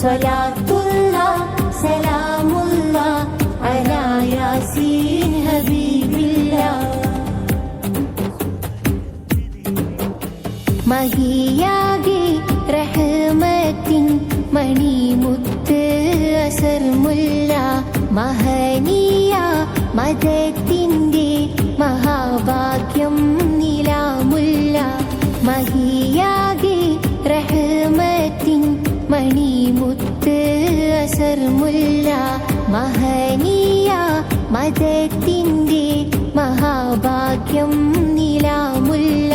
സ്വലാത്തുള്ള സലാമുള്ള അലാ യാസീൻ ഹബീബില്ല മഹിയാകെ റഹ്മത്തിൻ മണിമുത്ത് അസർമുല്ല. മഹനീയ മതത്തിന്റെ മഹാഭാഗ്യം അസർമുല്ല മഹനീയ മതത്തിന്റെ മഹാഭാഗ്യം നിലാമുല്ല.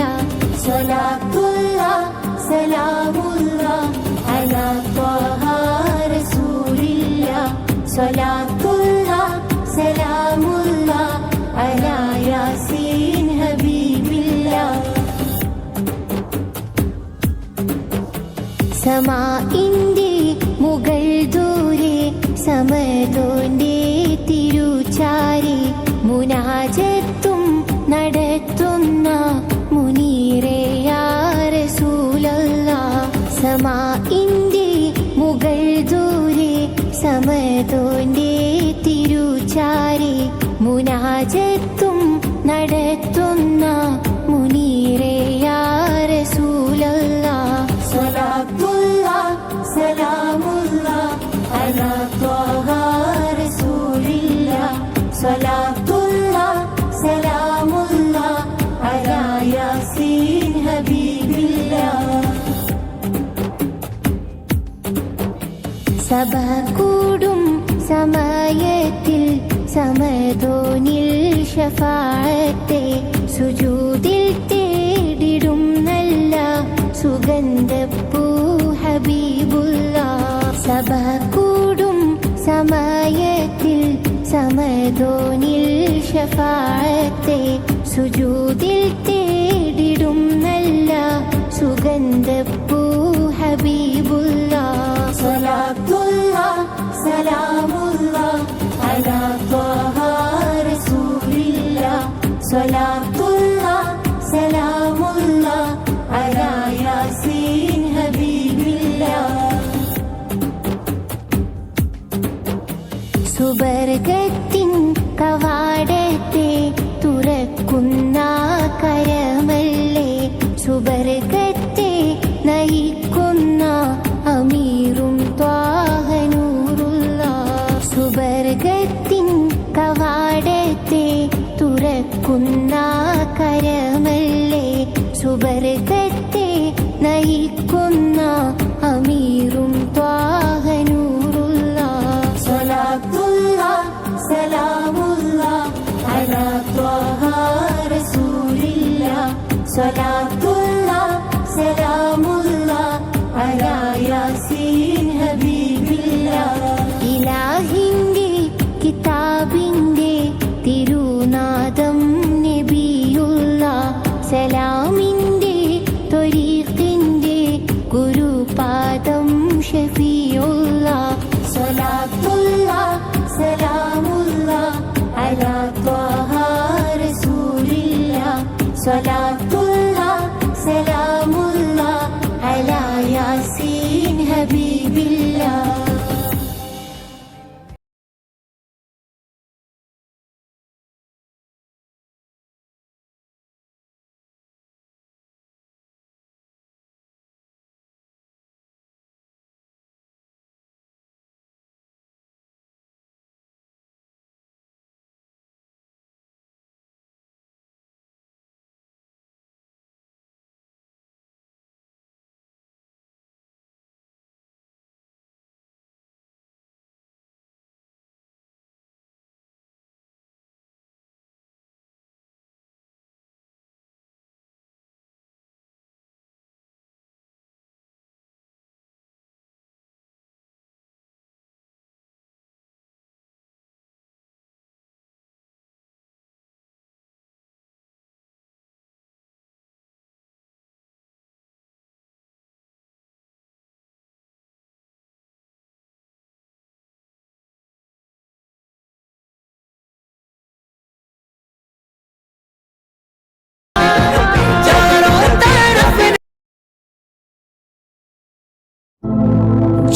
സലാത്തുല്ല സലാമുല്ല അലാ സലാത്തുല്ല സലാമുല്ല സ്വലാത്തുള്ള സലാമുള്ള അലാ യാസീൻ ഹബീബില്ല. മുകൾ ദൂരെ സമതോന്റെ തിരുചാരി മുനാജത്തും നടത്തുന്ന മുനീറയാറസൂലല്ല സമാ ഇന്ത്യ മുഗൾ ദൂരെ സമതോന്റെ തിരുചാരി മുനാജത്തും നടത്തുന്ന സഭ കൂടും സമയത്തിൽ സമതോനിൽ ഷഫാഴത്തെ സുജൂതിൽ തേടിടും നല്ല സുഗന്ധപ്പൂ ഹബീബുള്ള സഭ കൂടും സമയത്തിൽ സമതോനിൽ ഷഫാഴത്തെ സുജൂതിൽ തേടിടും നല്ല സുഗന്ധപ്പൂ ഹബീബുള്ള സ്വലാത്തുള്ള സലാമുള്ള അലാ ത്വഹ റസൂലില്ല. സ്വലാത്തുള്ള സലാമുള്ള സുബർഗത്തിൻ കവാടത്തെ തുറക്കുന്ന കരമല്ലേ? സുബർഗത്തെ നയിക്കുന്ന അമീറും ത്വാഹനൂറുള്ള സുബർഗത്തിൻ കവാടത്തെ തുറക്കുന്ന കരമല്ലേ? സുബർഗത്തെ നയിക്കുന്ന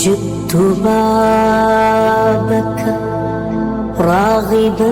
جئت بابك راغبا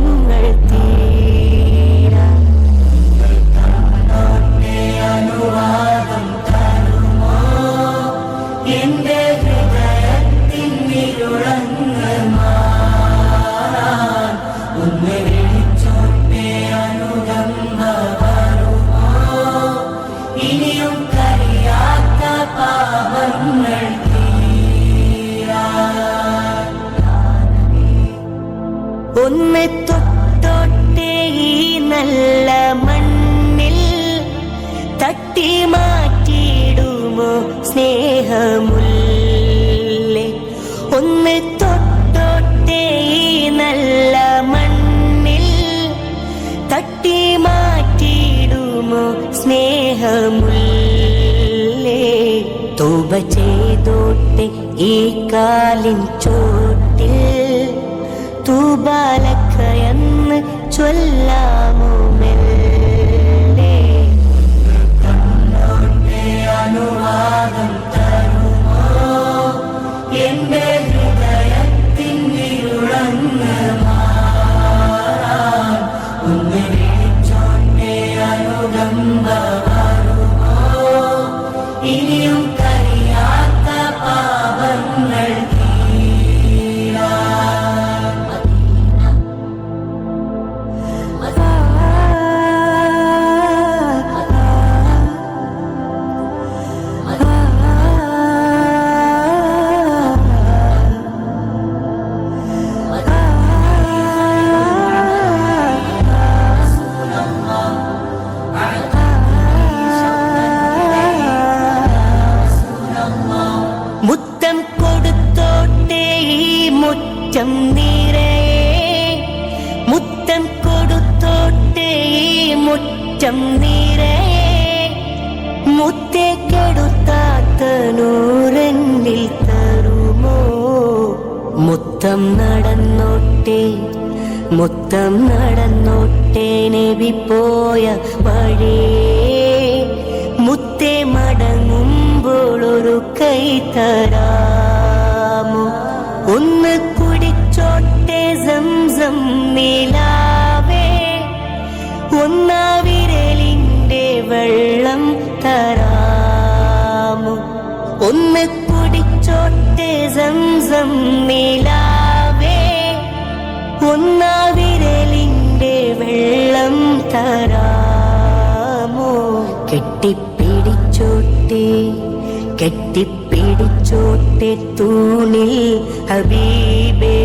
നല്ല മണ്ണിൽ തട്ടി മാറ്റിയിടുമോ സ്നേഹമുല്ലേ? ഒന്ന് തൊട്ടോട്ടേ ഈ നല്ല മണ്ണിൽ തട്ടി മാറ്റിയിടുമോ സ്നേഹമുല്ലേ? തോപ ചെയ്തോട്ടെ ഈ കാലിൻ ചോട്ടിൽ തൂബാലക്കയെന്ന് ചൊല്ലാമോ? മുറ്റം നിറയെ മുത്തം കൊടുത്തോട്ടേ മുറ്റം നീരേ മുത്തേ കെടുത്താത്ത നൂറെന്നിൽ തരുമോ? മുത്തം നടന്നോട്ടേ മുത്തം നടന്നോട്ടെ നബി പോയ വഴിയേ. മുത്തേ മടങ്ങുമ്പോൾ ഒരു കൈ തരാമോ സംസം നിലാവേ ഒന്നാ വിരലിന്റെ വെള്ളം തരാമോ? ഒന്ന് കുടിച്ചോട്ടെ സംസം നിലാവേ ഒന്നാ വിരലിന്റെ വെള്ളം തരാമോ? കെട്ടിപ്പിടിച്ചോട്ടെ കെട്ടിപ്പിടിച്ചോട്ടെ തൂണിൽ ഹബീബേ.